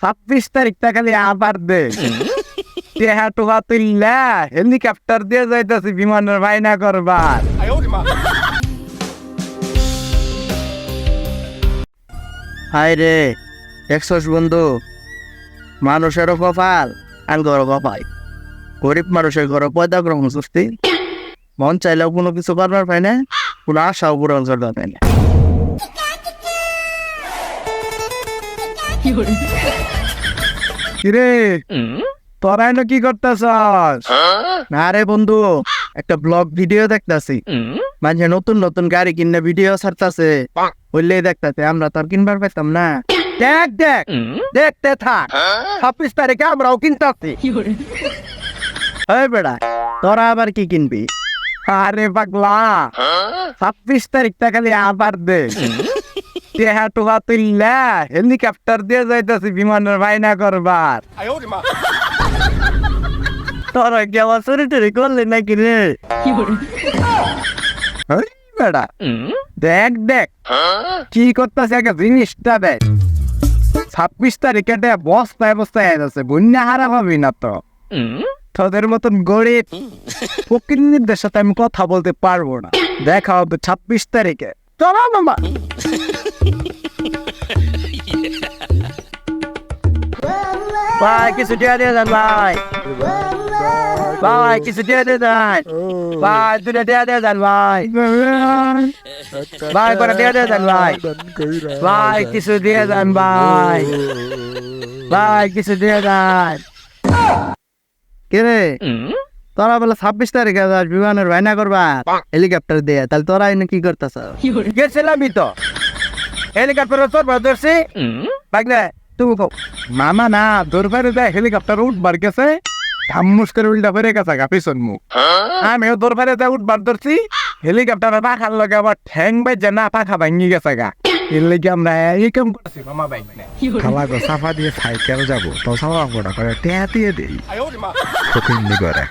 ছাব্বিশ তারিখটা খালি আবার দে টেহা টোহা তুললা হেলিকপ্টার দিয়ে যাইতেছি বিমানের বাইনা করবার হাই রে দেখছস বন্ধু মানুষেরও কপাল আঙ্গরও কপাল। গরিব মানুষের ঘরে পয়দা গ্রহণ সুস্থি মন চাইলেও কোনো কিছু করবার পাই না কোনো আশাও পূরণ করতে পাই না। কিরে। তোরা কি করতেছস? না রে বন্ধু একটা ব্লগ ভিডিও দেখতাছি। মাঝে নতুন নতুন গাড়ি কিনে ভিডিও ছাড়তাছে। বললে দেখতাছে আমরা তো আর কিনবার পাইতাম না। দেখ দেখ দেখতে থাক। ছাব্বিশ তারিখে আমরাও কিনতাছি। এই বেড়া তোরা আবার কি কিনবি? আরে পাগলা ছাব্বিশ তারিখটা খালি আবার দে। টেহা টোহা তুললা হেলিকপ্টার দিয়ে যাইতেছি বিমানের বাইনা করবার। তোরা কি আমার চুরি টুরি করলি নাকি রে? বেড়া দেখ দেখ। কি করতেছে একটা জিনিসটা দেখ। ছাব্বিশ তারিখে দে বস্তায় বস্তায় আছে বন্যা হারা পাবি না তো। তোদের মতন গরিব প্রকৃতিদের সাথে আমি কথা বলতে পারব না। দেখা হবে ছাব্বিশ তারিখে। চলো মামা। ভাই কিছু দিয়ে দিয়ে যান ভাই। ভাই কিছু দিয়ে দিয়ে যান ভাই দুটো দিয়ে দিয়ে যান ভাই। ভাই করে দিয়ে দিয়ে যান ভাই। ভাই কিছু দিয়ে যান ভাই। ভাই কিছু দিয়ে যান কে রে? তোরা বলে ছাব্বিশ তারিখে বিমানের ভাইনা করবা। হেলিকপ্টার দিয়ে। তাহলে তোরা এনে কি করতেছ? গেছিলামই তো। হেলিকপ্টার তোর ধরছি বাগলে কও মামা না দরবারে যায় হেলিকপ্টার উঠবার গেছে। ধাম্মুস করে উল্টা ফেরে গেছে গা পিছন মুখ। আমিও দরবারে যায় উঠবার ধরছি। হেলিকপ্টারের পাখার লগে আবার ঠ্যাং বাইজে না পাখা ভাঙি গেছে গা। এর লেগে আমরা এই কাম করছি মামা বাইক খালা গো সাফা দিয়ে সাইকেল যাব। তো সাফা করে টেয়া দিয়ে দেই। ফকিন্নি করে